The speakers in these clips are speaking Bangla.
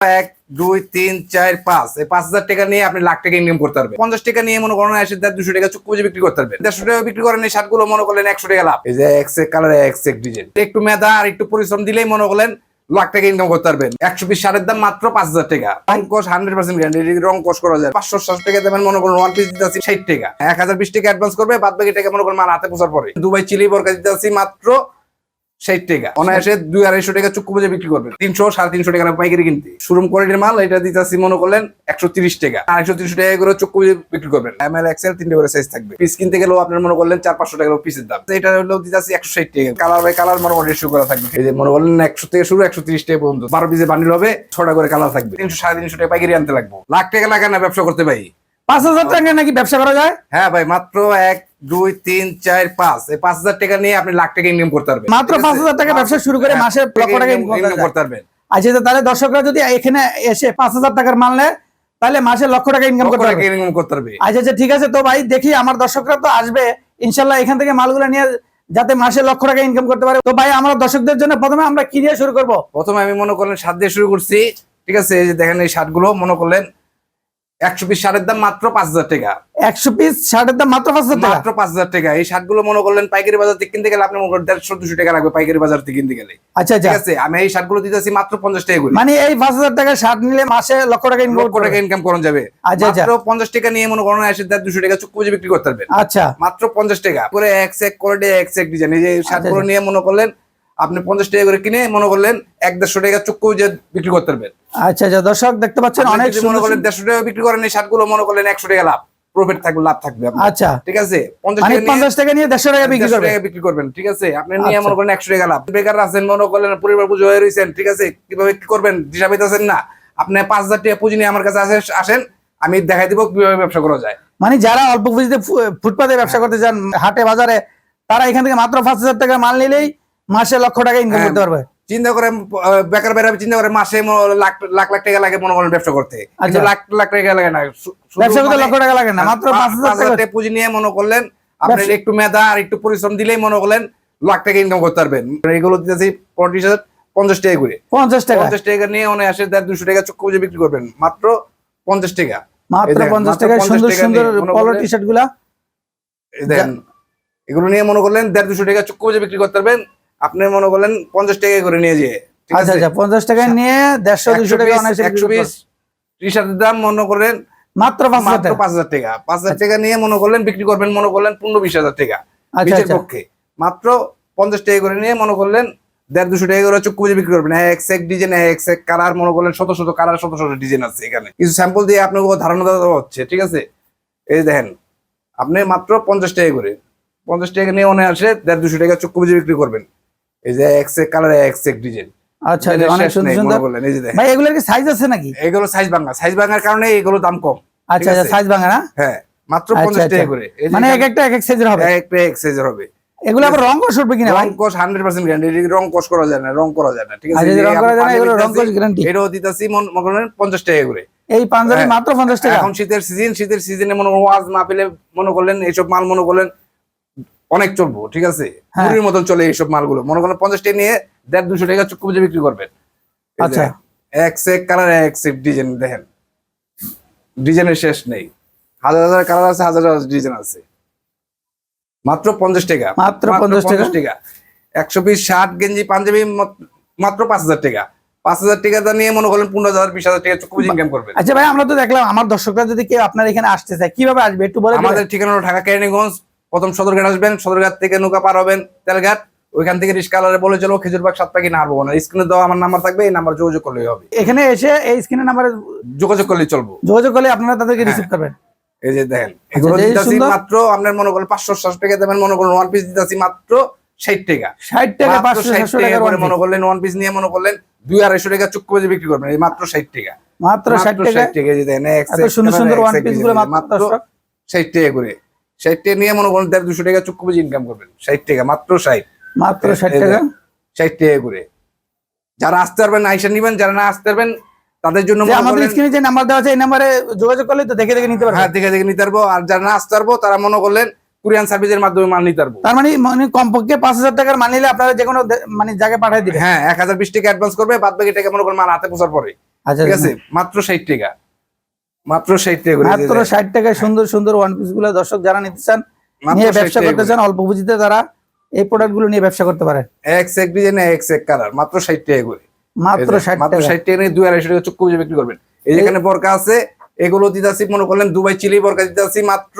এক, দুই, তিন, চার, পাঁচ। এই পাঁচ হাজার টাকা নিয়ে আপনি লাখ টাকা ইনকাম করতে পারবেন। পঞ্চাশ টাকা নিয়ে মনে করেন দুশো টাকা বিক্রি করতে পারবেন। দেড়শো টাকা বিক্রি করেন এই শার্টগুলো মনে করলেন একশো টাকা লাভ। এই যে এক্স কালার এক ডিজাইন একটু মেধা আর একটু পরিশ্রম দিলেই মনে করলেন লাখ টাকা ইনকাম করতে পারবেন। একশো পিস শার্টের দাম মাত্র পাঁচ হাজার টাকা। রং হান্ড্রেড পার্সেন্ট গ্যারান্টি রং করা যায়। পাঁচশো সাতশো টাকা দেবেন মনে করেন ওয়ান পিস দিতে আছি ষাট টাকা। এক হাজার বিশ টাকা অ্যাডভান্স করবে, বাদ বাকি টাকা মনে করেন মাল হাতে পোষার পরে। দুবাই, চিলি, বরকা দিতে আছি মাত্র ষাট টাকা। অনায়াসে দুই আড়াইশো টাকা চুক্তি বুঝে বিক্রি করবেন তিনশো, সাড়ে তিনশো টাকা পাইকারি কিনতে। শোরুম কোয়ালিটির মাল, এটা দিতেছি মনে করলেন একশো তিরিশ টাকা। আড়াইশো তিরিশ টাকা করে চুক্তি বুঝে বিক্রি করবেন। এম এল এক্সেল তিনটে করে সাইজ থাকবে। পিস কিনতে গেলেও আপনার মনে করলেন চার পাঁচশো টাকা পিসের দাম। এটা হলো দিতেছি একশো ষাট টাকা। কালার বাই কালার মোটামুটি শুরু করা থাকবে। এই যে মনে করলেন একশো থেকে শুরু একশো তিরিশ টাকা পর্যন্ত। বারো পিসে বান্ডিল হবে, ছটা করে কালার থাকবে। তিনশো, সাড়ে তিনশো টাকা পাইকারি আনতে লাগবে। লাখ টাকা লাগা না, ব্যবসা করতে ভাই। পাঁচ হাজার টাকা নাকি ব্যবসা করা যায়? হ্যাঁ ভাই মাত্র এক দুই তিন চার পাঁচ। এই পাঁচ হাজার টাকা নিয়ে আপনি লাখ টাকা ইনকাম করতে পারবেন। মাত্র পাঁচ হাজার টাকা ব্যবসা শুরু করে হ্যাঁ, মাসে লক্ষ টাকা ইনকাম করতে পারবেন। আচ্ছা তাহলে দর্শকরা যদি এখানে এসে পাঁচ হাজার টাকার মাল নেয় তাহলে মাসে লক্ষ টাকা ইনকাম করতে পারবে। ইনকাম করতে পারবে। আচ্ছা আচ্ছা ঠিক আছে। তো ভাই দেখি আমার দর্শকরা তো আসবে। ইনশাল্লাহ এখান থেকে মালগুলো নিয়ে যাতে মাসে লক্ষ টাকা ইনকাম করতে পারে। তো ভাই আমরা দর্শকদের জন্য প্রথমে আমরা কি দিয়ে শুরু করব? প্রথমে আমি মনে করলেন সাত দিয়ে শুরু করছি। ঠিক আছে এই যে দেখেন এই শার্টগুলো মনে করলেন একশো পিস শার্টের দাম মাত্র পাঁচ হাজার টাকা। একশো পিস শার্টের দাম মাত্র পাঁচ হাজার মাত্র পাঁচ হাজার টাকা। এই মনে করলেন পাইকারি বাজার থেকে কিনতে গেলে আপনি মনে করেন দেড়শো দুশো টাকা লাগবে পাইকারি বাজার থেকে কিনতে গেলে। আচ্ছা ঠিক আচ্ছা আছে? আমি এই শার্টগুলো দিতেছি মাত্র পঞ্চাশ টাকা করে। মানে এই পাঁচ হাজার টাকা শার্ট নিলে মাসে লক্ষ টাকা ইনকাম লক্ষ টাকা ইনকাম করা যাবে। আচ্ছা, আচ্ছা। মাত্র পঞ্চাশ টাকা নিয়ে মনে করেন এসে দেড় দুশো টাকা বুঝে বিক্রি করতে পারবেন। আচ্ছা। মাত্র পঞ্চাশ টাকা। করে এক সেক করে এক সেক ডিজাইন এই যে। নিয়ে মনে করলেন আপনি পঞ্চাশ টাকা করে কিনে মনে করলেন এক দেড়শো টাকা চুক্তি বুঝে বিক্রি করতে পারবেন। আচ্ছা আচ্ছা দর্শক দেখতে পাচ্ছেন অনেক মনে করলেন দেড়শো টাকা বিক্রি করেন এই শার্ট মনে করলেন একশো টাকা লাভ প্রফিট থাকবে লাভ থাকবে আচ্ছা। ঠিক আছে? পঞ্চাশ মানে টাকা নিয়ে পঞ্চাশ টাকা নিয়ে দেড়শো টাকা বিক্রি বিক্রি করবেন ঠিক আছে? আপনি নিয়ে আচ্ছা। মনে করেন একশো টাকা লাভ। বেকার আছেন মনে করলেন পরিবার পুজো হয়ে রয়েছেন ঠিক আছে? কীভাবে কি করবেন? দিশা পাইতেছেন না। আপনি পাঁচ হাজার টাকা পুঁজি নিয়ে আমার কাছে আসেন আসেন আমি দেখাই দিব কীভাবে ব্যবসা করা যায়। মানে যারা অল্প পুঁজিতে ফুটপাতে ব্যবসা করতে চান হাটে বাজারে তারা এখান থেকে মাত্র পাঁচ হাজার টাকা মাল নিলেই মাসে লক্ষ টাকা ইনকাম হ্যাঁ। করতে পারবে? চিন্তা করে বেকার বেড়া চিন্তা করে মাসে লাখ লাখ লাখ টাকা লাগে মনে করেন ব্যবসা করতে। কিন্তু আচ্ছা। লাখ লাখ টাকা লাগে না। ব্যবসা করতে মানে লক্ষ টাকা লাগে না মাত্র পাঁচ- হাজার টাকা। পুঁজি নিয়ে মনে করলেন আপনার একটু মেধা আর একটু পরিশ্রম দিলেই মনে করলেন লাখ টাকা ইনকাম করতে পারবেন। এগুলো দিতেছি পঁয়ত্রিশ হাজার পঞ্চাশ টাকা করে। পঞ্চাশ টাকা। পঞ্চাশ টাকা নিয়ে অনেক আসে দেড় দুশো টাকা চক্কু বুঝে বিক্রি করবেন মাত্র পঞ্চাশ টাকা। মাত্র পঞ্চাশ মাত্র টাকায় 50 সুন্দর টাকা সুন্দর নিয়ে পলো টি শার্টগুলা। দেখেন এগুলো নিয়ে মনে করলেন দেড় দুশো টাকা চক্কু বুঝে বিক্রি করতে পারবেন আপনি মনে করলেন পঞ্চাশ টাকা করে নিয়ে যেয়ে আচ্ছা আচ্ছা পঞ্চাশ টাকায় নিয়ে দেড়শো দুশো টাকা একশো বিক্রি পিস টি শার্টের দাম মনে করেন মাত্র পাঁচ হাজার মাত্র টাকা। পাঁচ হাজার টাকা। পাঁচ হাজার টাকা নিয়ে মনে করলেন বিক্রি করবেন মনে করলেন পনেরো বিশ হাজার টাকা। আচ্ছা আচ্ছা। পক্ষে। মাত্র পঞ্চাশ টাকা করে নিয়ে মনে করলেন দেড় দুশো টাকা করে বুঝে বিক্রি করবেন। এক এক ডিজাইন হ্যাঁ এক এক কালার মনে করলেন শত শত কালার শত শত ডিজাইন আছে এখানে। কিছু স্যাম্পল দিয়ে আপনাকে ধারণা দেওয়া হচ্ছে ঠিক আছে? এই দেখেন আপনি মাত্র পঞ্চাশ টাকা করে পঞ্চাশ টাকা নিয়ে মনে আসে দেড় দুশো টাকা বুঝে বিক্রি করবেন। এই যে এক এক কালার এক এক ডিজাইন আচ্ছা আচ্ছা, অনেক সুন্দর সুন্দর। ভাই এগুলোর কি সাইজ আছে নাকি? এগুলো সাইজ ভাঙা সাইজ ভাঙার কারণে এগুলো দাম কম। আচ্ছা আচ্ছা সাইজ ভাঙা না? হ্যাঁ মাত্র আচ্ছা, পঞ্চাশ আচ্ছা। টাকা করে মানে এক একটা এক এক সাইজের হবে? একটা এক সাইজের হবে। এগুলো আবার রং কষ উঠবে কিনা রং কোষ হান্ড্রেড পার্সেন্ট গ্যারান্টি রং কোষ করা যায় না রং করা যায় না ঠিক আছে? আচ্ছা, রং করা যায় না, এগুলো রং কোষ গ্যারান্টি এটাও দিতেছি মনে করেন পঞ্চাশ টাকা করে। এই পাঞ্জাবি হ্যাঁ। মাত্র পঞ্চাশ টাকা? এখন শীতের সিজন শীতের সিজনে মনে ওয়াজ না পেলে মনে করলেন এইসব মাল মনে করলেন অনেক চলবো ঠিক আছে? হ্যাঁ। পুরীর মতন চলে এইসব মালগুলো। মনে করেন পঞ্চাশ টাকা নিয়ে দেড় দুশো টাকা চুক্তি বুঝে বিক্রি করবেন। আচ্ছা। এক সেক কালার এক সেক ডিজাইন দেখেন। ডিজাইনের শেষ নেই। হাজার হাজার কালার আছে হাজার হাজার ডিজাইন আছে। মাত্র পঞ্চাশ টাকা। মাত্র 50 টাকা? একশো পিস শার্ট গেঞ্জি পাঞ্জাবি মাত্র পাঁচ হাজার টাকা। পাঁচ হাজার টাকা নিয়ে মনে করলেন পনেরো হাজার বিশ হাজার টাকা ইনকাম করবেন। আচ্ছা ভাই আমরা তো দেখলাম আমার দর্শকরা যদি কেউ আপনার এখানে আসতে চায় কীভাবে আসবে একটু বলে আমাদের ঠিকানা ঢাকা কেরানীগঞ্জ প্রথম সদরঘাট আসবেন সদরঘাট থেকে নৌকা পার হবেন তেলঘাট। ওইখান থেকে রিস্কালারে বলে চলো খেজুরবাগ সাত পাখি না হারবো না। স্ক্রিনে দেওয়া আমার নাম্বার থাকবে এই নাম্বার যোগাযোগ করলেই হবে। এখানে এসে এই স্ক্রিনের নাম্বারে যোগাযোগ করলেই চলবো। যোগাযোগ করলে আপনারা তাদেরকে হ্যাঁ। রিসিভ করবেন। এই যে দেখেন এগুলো যে মাত্র আপনার মনে করেন পাঁচশো সাতশো টাকা দেবেন মনে করেন ওয়ান পিস দিতেছি মাত্র ষাট টাকা। ষাট টাকা পাঁচশো 60 সাতশো টাকা করে মনে করলেন ওয়ান পিস নিয়ে মনে করলেন দুই আড়াইশো টাকা চুক্তি বাজে বিক্রি করবেন এই মাত্র ষাট টাকা। মাত্র ষাট টাকা। 60 টাকা এই যে দেখেন এক এত set সুন্দর সুন্দর ওয়ান পিসগুলো মাত্র ষাট টাকা করে। ষাট টাকা নিয়ে মনে করেন দেড় দুশো টাকা চুক্তি বাজে ইনকাম করবেন। ষাট টাকা মাত্র ষাট। মাত্র ষাট টাকা? ষাট টাকা করে। যারা আসতে পারবেন আইসা নিবেন যারা না আসতে পারবেন তাদের জন্য আমাদের স্ক্রিনে যে নাম্বার দেওয়া আছে এই নাম্বারে যোগাযোগ করলে তো দেখে দেখে নিতে পারবেন হ্যাঁ দেখে দেখে নিতে পারব। আর যারা না আসতে পারব তারা মনে করলেন কুরিয়ান সার্ভিসের মাধ্যমে মাল নিতে পারব। তার মানে মানে কমপক্ষে পাঁচ হাজার টাকার মাল নিলে আপনারা যে কোনো মানে জায়গায় পাঠিয়ে দিবেন। হ্যাঁ এক হাজার বিশ টাকা অ্যাডভান্স করবে বাদ বাকি টাকা মনে করেন মাল হাতে পোষার পরে। আচ্ছা ঠিক আছে? মাত্র ষাট টাকা। মাত্র ষাট টাকা মাত্র ষাট টাকায় সুন্দর সুন্দর ওয়ান পিসগুলো দর্শক যারা নিতে চান নিয়ে ব্যবসা করতে চান অল্প পুঁজিতে তারা এই প্রোডাক্টগুলো নিয়ে ব্যবসা করতে পারে এক্স এক ডিজাইন এক্স এক কালার মাত্র ষাট টাকা করে। মাত্র ষাট মাত্র টাকা। ষাট টাকা নিয়ে দুই আড়াইশো টাকা চুক্কু বিক্রি করবেন। এই যেখানে বরকা আছে এগুলো দিতেছি মনে করলেন দুবাই চিলি বরকা দিতেছি মাত্র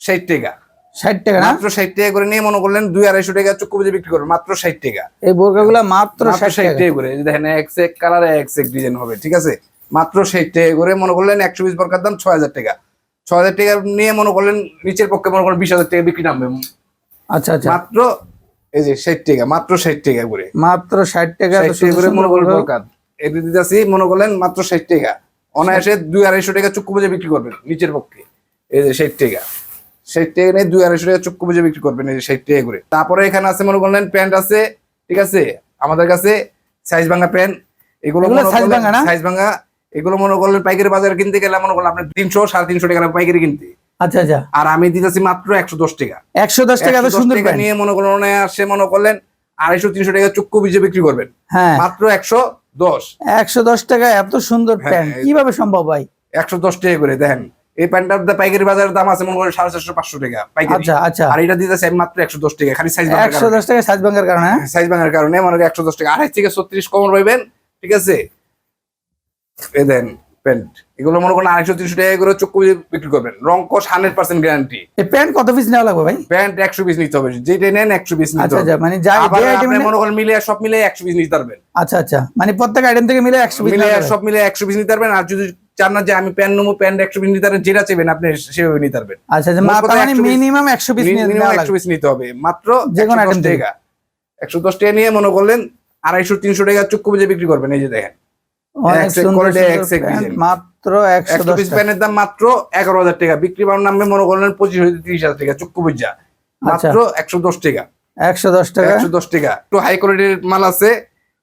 ষাট টাকা। ষাট টাকা মাত্র ষাট টাকা করে নিয়ে মনে করলেন দুই আড়াইশো টাকা চুক্কু বুঝে বিক্রি করবেন মাত্র ষাট টাকা। এই বোরকা গুলা মাত্র ষাট টাকা। করে। দেখেন এক্স এক কালার এক্স এক ডিজাইন হবে ঠিক আছে? মাত্র ষাট টাকা করে মনে করলেন একশো পিস বরকার দাম ছয় হাজার টাকা। ছয় হাজার টাকা নিয়ে মনে করলেন নিচের পক্ষে মনে করেন বিশ হাজার টাকা বিক্রি নামবে। আচ্ছা আচ্ছা। মাত্র এই যে ষাট টাকা মাত্র ষাট টাকা করে। মাত্র ষাট টাকা করে মনে করলেন বোরকা। বরকাত এটি দিতেছি মনে করলেন মাত্র ষাট টাকা। অনায়াসে দুই আড়াইশো টাকা চুক্কু বুঝে বিক্রি করবেন নিচের পক্ষে। এই যে ষাট টাকা। ষাট টাকা নিয়ে দুই আড়াইশো টাকা চুক্কু বুঝে বিক্রি করবেন এই যে ষাট টাকা করে। তারপরে এখানে আছে মনে করলেন প্যান্ট আছে ঠিক আছে? আমাদের কাছে সাইজ ভাঙা প্যান্ট। এগুলো করলেন- ভাঙা size ভাঙা এগুলো মনে করলেন পাইকারি বাজারে কিনতে গেলে মনে করলেন আপনার তিনশো সাড়ে তিনশো টাকা পাইকারি কিনতে। আচ্ছা আচ্ছা। আর আমি দিতেছি মাত্র একশো দশ টাকা। একশো দশ টাকা এত সুন্দর টাকা নিয়ে মনে করলেন অনায়াসে মনে করলেন আড়াইশো তিনশো টাকা চুক্কু বিজে বিক্রি করবেন। হ্যাঁ। মাত্র একশো দশ। একশো দশ টাকা এত সুন্দর হ্যাঁ, প্যান্ট। কীভাবে সম্ভব ভাই? একশো দশ টাকা করে দেখেন। এই প্যান্টটার পাইকারি বাজারের দাম আছে মনে করেন সাড়ে চারশো পাঁচশো টাকা পাইকারি। আচ্ছা আচ্ছা। আর এটা দিতেছে আমি মাত্র একশো দশ টাকা খালি সাইজ একশো দশ টাকা সাইজ ভাঙার কারণে হ্যাঁ? সাইজ ভাঙার কারণে মনে করেন একশো দশ টাকা। আড়াই থেকে ছত্রিশ কমন রইবেন ঠিক আছে? এ দেন প্যান্ট। এগুলো মনে করেন আড়াইশো তিনশো টাকা করে চক্ষু বিক্রি করবেন। রং কোষ হান্ড্রেড পার্সেন্ট গ্যারান্টি। প্যান্ট কত পিস নেওয়া লাগবে ভাই? প্যান্ট একশো পিস নিতে হবে। যেটা নেন একশো পিস নিতে আচ্ছা হবে। আচ্ছা মানে যাই মনে করেন মিলে সব মিলে একশো পিস নিতে পারবেন। আচ্ছা আচ্ছা মানে প্রত্যেক আইটেম থেকে মিলে একশো পিস মিলে সব মিলে একশো পিস নিতে পারবেন। আর যদি চান না যে আমি প্যান্ট নেব প্যান্ট একশো পিস নিতে পারবেন যেটা চাইবেন আপনি সেভাবে নিতে পারবেন। আচ্ছা মানে মিনিমাম একশো পিস মিনিমাম একশো পিস নিতে হবে। মাত্র যে কোনো 110 item থেকে। একশো দশ টাকা নিয়ে মনে করলেন আড়াইশো তিনশো টাকা বুঝে বিক্রি করবেন। এই যে দেখেন। মাত্র একশো একশো পিস টাকা। দাম মাত্র এগারো হাজার টাকা। বিক্রি পাওয়ার নামে মনে করলেন পঁচিশ হাজার তিরিশ হাজার টাকা। বুঝা আচ্ছা। মাত্র একশো দশ টাকা। একশো দশ টাকা। একশো দশ টাকা। একটু হাই কোয়ালিটির মাল আছে।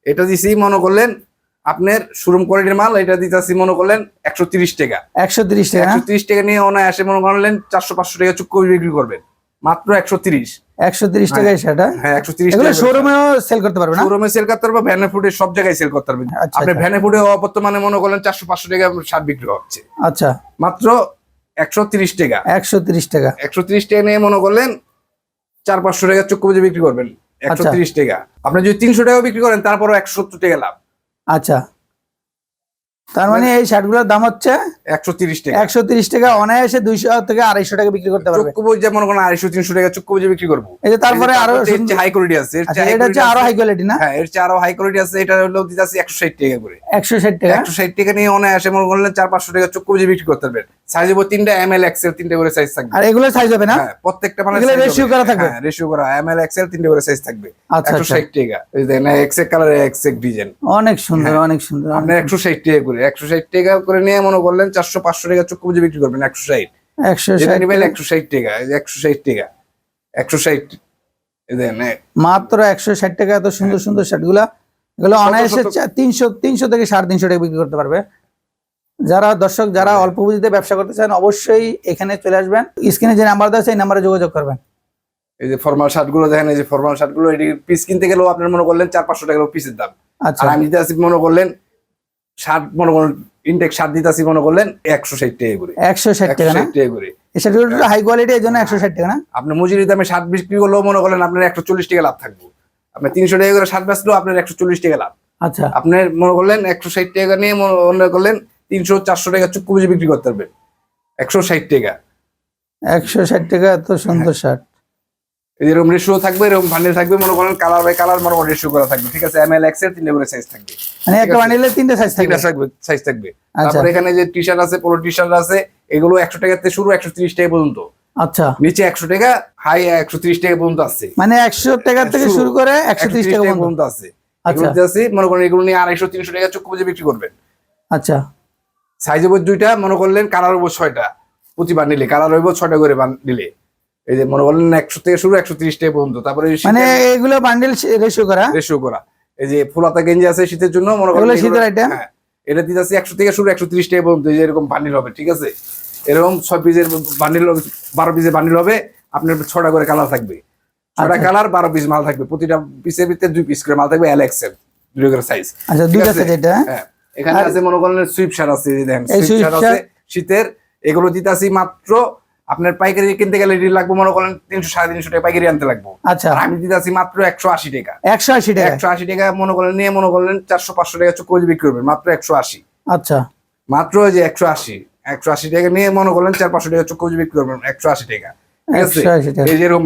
এটা দিছি মনে করলেন আপনার শোরুম কোয়ালিটির মাল। এটা দিতেছি মনে করলেন একশো তিরিশ টাকা। একশো তিরিশ টাকা। একশো তিরিশ টাকা নিয়ে অনায়াসে মনে করলেন চারশো পাঁচশো টাকা চুক্কু বিক্রি করবেন। মাত্র একশো তিরিশ। একশো তিরিশ টাকায় সেটা? হ্যাঁ শোরুমেও সেল করতে পারবে না? শোরুমে সেল করতে পারবে ভ্যানে ফুডে সব জায়গায় সেল করতে পারবেন আচ্ছা, আপনি আচ্ছা। ভ্যানে ফুডে বর্তমানে মনে টাকা শার্ট বিক্রি হচ্ছে। আচ্ছা। মাত্র একশো তিরিশ টাকা। একশো তিরিশ টাকা। নিয়ে মনে করলেন চার পাঁচশো টাকা চক্ষু বুঝে বিক্রি করবেন। একশো আচ্ছা। তিরিশ টাকা। আপনি যদি তিনশো টাকা বিক্রি করেন তারপরও একশো সত্তর টাকা লাভ। আচ্ছা। তার মানে এই শার্টগুলোর দাম হচ্ছে একশো তিরিশ টাকা। একশো তিরিশ টাকা অনায়াসে দুইশো থেকে আড়াইশো টাকা বিক্রি করতে পারবে। চক্ষু যে মনে করেন আড়াইশো তিনশো টাকা চক্ষু যে বিক্রি করব। এই যে তারপরে আরও হাই কোয়ালিটি আছে আচ্ছা এটা হচ্ছে আরও হাই কোয়ালিটি না? হ্যাঁ এর চেয়ে আরও হাই কোয়ালিটি আছে এটা হলো দিতে একশো ষাট টাকা করে। একশো ষাট টাকা? একশো ষাট টাকা নিয়ে অনায়াসে মনে করলেন চার পাঁচশো টাকা চক্ষু যে বিক্রি করতে পারবেন। সাইজ হব তিনটা এম এল এক্সেল তিনটা করে সাইজ থাকবে। আর এগুলো সাইজ হবে না? হ্যাঁ প্রত্যেকটা মানে ratio করা থাকবে? রেশিও করা। এম এল এক্সেল তিনটা করে সাইজ থাকবে। আচ্ছা, একশো আচ্ছা। ষাট টাকা। এই দেখেন এক্সেক কালার এক্সেক ডিজাইন অনেক সুন্দর হ্যাঁ। অনেক সুন্দর আপনি একশো ষাট টাকা করে একশো ষাট টাকা করে নিয়ে মনে করলেন চারশো পাঁচশো টাকা চক্ষু বুঝে বিক্রি করবেন একশো ষাট। একশো যেটা ষাট নেবেন একশো ষাট টাকা এই যে একশো ষাট টাকা একশো ষাট এই দেখেন মাত্র একশো ষাট টাকা এত সুন্দর সুন্দর শার্টগুলা এগুলো অনায়াসে শত- চা- তিনশো তিনশো থেকে সাড়ে তিনশো টাকা বিক্রি করতে পারবে। যারা দর্শক যারা অল্প পুঁজিতে ব্যবসা করতে চান অবশ্যই এখানে চলে আসবেন। স্ক্রিনে যে নাম্বার দেওয়া এই নাম্বারে যোগাযোগ করবেন। এই যে ফর্মাল শার্টগুলো দেখেন এই যে ফর্মাল শার্টগুলো এটি পিস কিনতে গেলেও আপনার মনে করলেন চার পাঁচশো টাকা পিসের দাম। আচ্ছা। আমি দিতে আসি মনে করলেন শার্ট মনে করলেন ইনটেক শার্ট দিতে আসি মনে করলেন একশো ষাট টাকা করে। একশো ষাট টাকা টাকা করে। শার্টগুলো হাই কোয়ালিটি এই জন্য একশো ষাট টাকা না? আপনি মজুরি দামে শার্ট বিক্রি করলেও মনে করলেন আপনার একশো চল্লিশ টাকা লাভ থাকবে। আপনার তিনশো টাকা করে শার্ট বেচলেও আপনার একশো চল্লিশ টাকা লাভ। আচ্ছা। আপনার মনে করলেন একশো ষাট টাকা নিয়ে মনে করলেন তিনশো চারশো টাকা চুক্কু বুঝে বিক্রি করতে পারবেন একশো ষাট টাকা। একশো ষাট টাকা এত সুন্দর শার্ট এরকম রেশিও থাকবে এরকম বান্ডিল থাকবে মনে করেন কালার বাই কালার মনে করেন রেশিও করা থাকবে। ঠিক আছে এম এল এক্সের তিনটে করে সাইজ থাকবে। মানে একটা আছে। বান্ডিলে তিনটে সাইজ থাকবে। থাকবে সাইজ থাকবে। আচ্ছা। তারপর এখানে যে টি শার্ট আছে পোলো টি শার্ট আছে এগুলো একশো টাকা থেকে শুরু একশো তিরিশ টাকা পর্যন্ত। আচ্ছা। নিচে একশো টাকা হাই একশো তিরিশ টাকা পর্যন্ত আছে। মানে একশো টাকা থেকে শুরু। করে একশো ত্রিশ টাকা পর্যন্ত। আছে। আচ্ছা। আছে মনে করেন এগুলো নিয়ে আড়াইশো তিনশো টাকা চক্ষু বুঝে বিক্রি করবেন। আচ্ছা। সাইজ হইব দুইটা মনে করলেন কালার হইব ছয়টা। প্রতিবার নিলে কালার হইব ছয়টা করে বান- নিলে। এই যে মনে করলেন একশো থেকে শুরু একশো তিরিশ টাকা পর্যন্ত। তারপরে মানে এগুলো বান্ডিল রেশিও করা? রেশিও করা। এই যে ফুলাতা গেঞ্জি আছে শীতের জন্য মনে এগুলো- শীতের item? হ্যাঁ। এটা দিতে আছে একশো থেকে শুরু একশো তিরিশ টাকা পর্যন্ত। এই যে এরকম বান্ডিল হবে ঠিক আছে? এরকম ছয় পিসের বান্ডিল হবে বারো পিসের বান্ডিল হবে। আপনার ছটা করে কালার থাকবে। ছটা আচ্ছা। কালার বারো পিস মাল থাকবে। প্রতিটা পিসের ভিতরে দুই পিস করে মাল থাকবে এল এক্সেল দুই করে সাইজ আচ্ছা দুইটা সাইজ এটা হ্যাঁ? এখানে আছে মনে করেন সুইপ সার আছে দেখেন এই সুইপ sweep আছে শীতের এগুলো দিতেছি মাত্র আপনার পাইকারি কিনতে গেলে লাগবে মনে করেন তিনশো সাড়ে তিনশো টাকা পাইকারি আনতে লাগবে। আচ্ছা। আমি দিতেছি মাত্র একশো আশি টাকা। একশো আশি টাকা? একশো আশি টাকা মনে করেন নিয়ে মনে করলেন চারশো পাঁচশো টাকা করে বিক্রি করবেন মাত্র একশো আশি। আচ্ছা। মাত্র ওই যে একশো আশি একশো আশি টাকা নিয়ে মনে করলেন চার পাঁচশো টাকা করে বিক্রি করবেন একশো আশি টাকা। ঠিক আছে? 180 টাকা। এই যে এরকম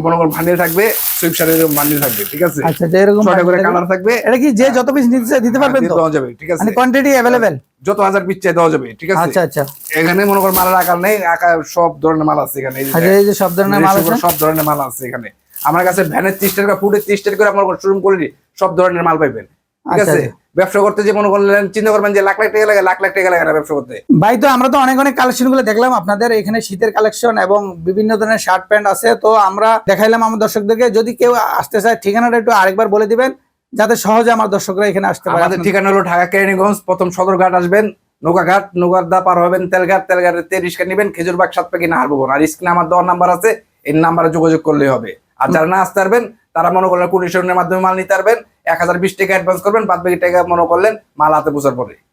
থাকবে সুইপ এরকম ভান্ডিল থাকবে ঠিক আছে? আচ্ছা তো এরকম ছয়টা করে কালার থাকবে। এটা কি যে যত পিস নিতে চায় দিতে পারবেন তো? দেওয়া যাবে ঠিক আছে? মানে কোয়ান্টিটি অ্যাভেলেবেল যত হাজার পিস চাই দেওয়া যাবে ঠিক আছে? আচ্ছা আচ্ছা। এখানে মনে করেন মালের আকার নেই আকার সব ধরনের মাল আছে এখানে এই যে আচ্ছা সব ধরনের মাল আছে? সব ধরনের মাল আছে এখানে। আমার কাছে ভ্যানের ত্রিশ টাকা ফুটের ত্রিশ টাকা করে আমার শোরুম করে সব ধরনের মাল পাইবেন ঠিক আচ্ছা, আছে? ব্যবসা করতে যে মনে করলেন চিন্তা করবেন যে লাখ লাখ টাকা লাগে লাখ লাখ টাকা লাগে না ব্যবসা করতে। ভাই তো আমরা তো অনেক অনেক কালেকশনগুলো দেখলাম। আপনাদের এখানে শীতের কালেকশন এবং বিভিন্ন ধরনের শার্ট প্যান্ট আছে। তো আমরা দেখাইলাম আমার দর্শকদেরকে। যদি কেউ আসতে চায় ঠিকানাটা একটু আরেকবার বলে দিবেন যাতে সহজে আমার দর্শকরা এখানে আসতে পারে। আমাদের ঠিকানা হলো ঢাকা কেরানীগঞ্জ প্রথম সদরঘাট আসবেন নৌকাঘাট নৌকাদা পার হবেন তেলঘাট তেলঘাটের তে রিক্সা নেবেন খেজুরবাগ সাত পাখি নাহার ভবন আর স্ক্রিনে আমার দেওয়ার নাম্বার আছে এই নাম্বারে যোগাযোগ করলে হবে। আর যারা না আসতে পারবেন তারা মনে করলেন কুড়ি মাধ্যমে মাল নিতে পারবেন। এক হাজার বিশ টাকা অ্যাডভান্স করবেন, বাদ বাকি টাকা মনে করলেন মাল হাতে পৌঁছার পরে।